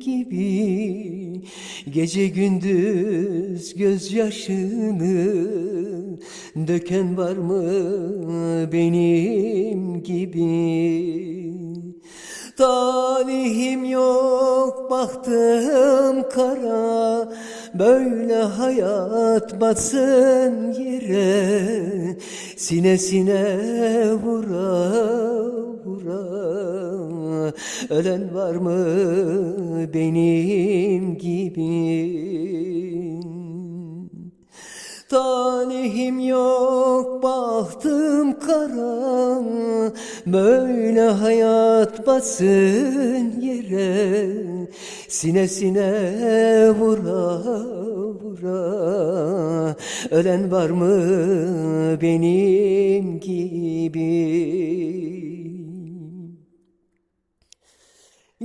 gibi. Gece gündüz gözyaşını Döken var mı benim gibi? Talihim yok baktım kara Böyle hayat batsın yere. Sinesine vura vura Ölen var mı benim gibi Talihim yok bahtım kara. Böyle hayat batsın yere. Sinesine vura vura. Ölen var mı benim gibi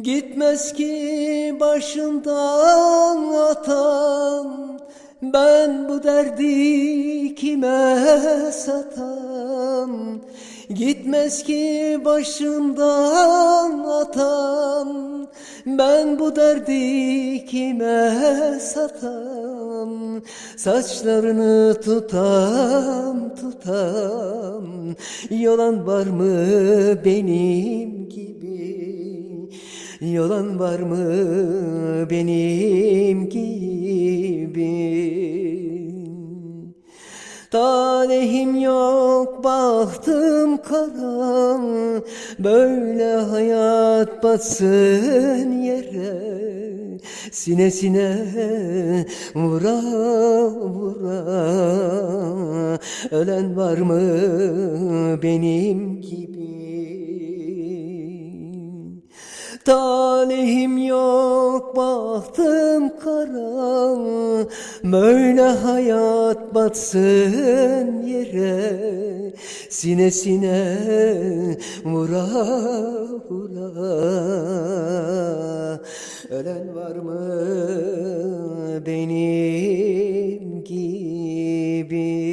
Gitmez ki başından atan Ben bu derdi kime satam Gitmez ki başından atan Ben bu derdi kime satam Saçlarını tutam tutam Yolan var mı benim gibi Yolan var mı benim gibi? Talihim yok bahtım kara. Böyle hayat batsın yere. Sinesine vura vura. Ölen var mı benim gibi Talihim yok bahtım kara. Böyle hayat batsın yere. Sine sine vura vura. Ölen var mı benim gibi?